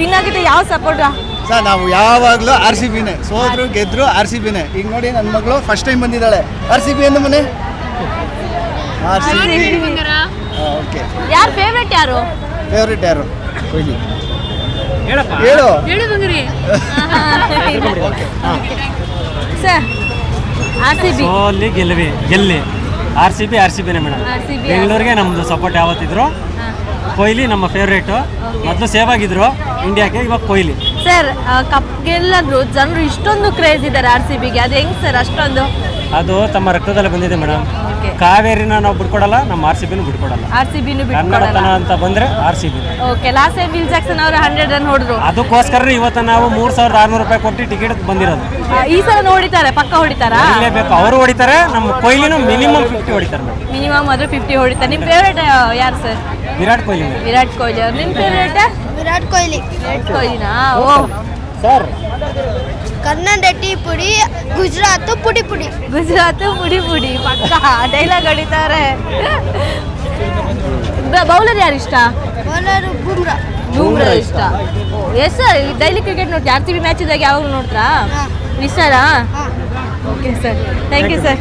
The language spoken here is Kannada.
ವಿನ್ ಆಗಿದ್ದು ಯಾವ ಸಪೋರ್ಟ್? ಸರ್ ನಾವು ಯಾವಾಗಲೂ ಆರ್ ಸಿ ಬಿನೇ. ಸೋದ್ರು ಗೆದ್ರು ಆರ್ ಸಿ ಬಿನೇ. ಈಗ ನೋಡಿ ನನ್ನ ಮಗಳು ಫಸ್ಟ್ ಟೈಮ್ ಬಂದಿದ್ದಾಳೆ. ಆರ್ ಸಿ ಬಿ ಎಂದು ಮನೆ? R C B. ಓಕೆ ಯಾರು ಫೇವ್ರೆಟ್ ಯಾರು? ಫೇವ್ರೇಟ್ ಯಾರು? ಕೊಹ್ಲಿ. ಹೇಳಪ್ಪ. ಹೇಳು. ಹೇಳಿ ಬಂಗ್ರಿ ಸರ್ ಆರ್ ಸಿ ಬಿ. ಸೋಲಿ ಗೆಲ್ವಿ ಗೆಲ್ಲಿ. R C B R C ಬಿನೇ madam. ಬೆಂಗಳೂರಿಗೆ ನಮ್ಮದು ಸಪೋರ್ಟ್ ಯಾವತ್ತಿದ್ರು ಕೊಹ್ಲಿ ನಮ್ಮ ಫೇವ್ರೇಟು ಮೊದಲು ಸೇವ್ ಆಗಿದ್ರು ಇಂಡಿಯಾಗೆ ಇವಾಗ ಕೊಹ್ಲಿ. ಸರ್ ಕಪ್ ಗೆಲ್ಲಂದ್ರು ಜನರು ಇಷ್ಟೊಂದು ಕ್ರೇಜ್ ಇದ್ದಾರೆ ಆರ್ ಸಿ ಬಿಗೆ ಅದು ಹೆಂಗ್ ಸರ್ ಅಷ್ಟೊಂದು? ಅದು ತಮ್ಮ ರಕ್ತದಲ್ಲಿ ಬಂದಿದೆ ಮೇಡಮ್ ಕಾವೇರಿನ ನಾವು ಬಿಟ್ಕೊಡಲ್ಲ ನಮ್ಮ ಆರ್ ಸಿ ಬಿನೂ ಬಿಟ್ಕೊಡಲ್ಲ. ಆರ್ ಸಿ ಬಿನೂ ಕನ್ನಡತನ ಅಂತ ಬಂದ್ರೆ R C B okay last time Will Jackson ಅವರು ಹಂಡ್ರೆಡ್ ರನ್ ಹೊಡೆದ್ರು. ಅದಕ್ಕೋಸ್ಕರ ಇವತ್ತು ನಾವು ಮೂರ್ ಸಾವಿರದ ಆರ್ನೂರು ರೂಪಾಯಿ ಕೊಟ್ಟು ಟಿಕೆಟ್ ಬಂದಿರೋದು. ಈ ಸಲ ಹೊಡಿತಾರೆ ಪಕ್ಕ ಹೊಡಿತಾರ? ಬೇಕು ಅವರು ಹೊಡಿತಾರೆ ನಮ್ಮ ಕೊಹ್ಲಿನೂ ಮಿನಿಮಮ್ ಫಿಫ್ಟಿ ಹೊಡಿತಾರೆ ಮಿನಿಮಮ್ ಆದ್ರೆ ಫಿಫ್ಟಿ ಹೊಡಿತಾರೆ. ನಿಮ್ಮ ಫೇವ್ರೇಟ್ ಯಾರು ಸರ್ ವಿರಾಟ್ ಕೊಹ್ಲಿ ವಿರಾಟ್ ಕೊಹ್ಲಿ ಅವ್ರು. ನಿಮ್ಮ ಫೇವ್ರೇಟ್ ವಿರಾಟ್ ಕೊಹ್ಲಿ ವಿರಾಟ್ ಕೊಹ್ಲಿನಾ ಓ. ಸರ್ ಕನ್ನಡ ಟೀ ಪುಡಿ ಗುಜರಾತ್ ಪುಡಿ ಪುಡಿ. ಗುಜರಾತ್ ಪುಡಿ ಪುಡಿ. ಪಕ್ಕ ಡೈಲಾಗ್ ಹೊಡಿತಾರೆ. ಬೌಲರ್ ಯಾರು ಇಷ್ಟ? ಬೌಲರ್ ಬುಮ್ರಾ. ಬುಮ್ರಾ ಇಷ್ಟ. ಎಸ್ ಸರ್ ಡೈಲಿ ಕ್ರಿಕೆಟ್ ನೋಡ್ತೀವಿ ಆರ್ ಸಿ ಬಿ ಮ್ಯಾಚ್ ಇದ್ದಾಗ ಯಾವಾಗ ನೋಡ್ತೀರಾ? Okay sir thank you sir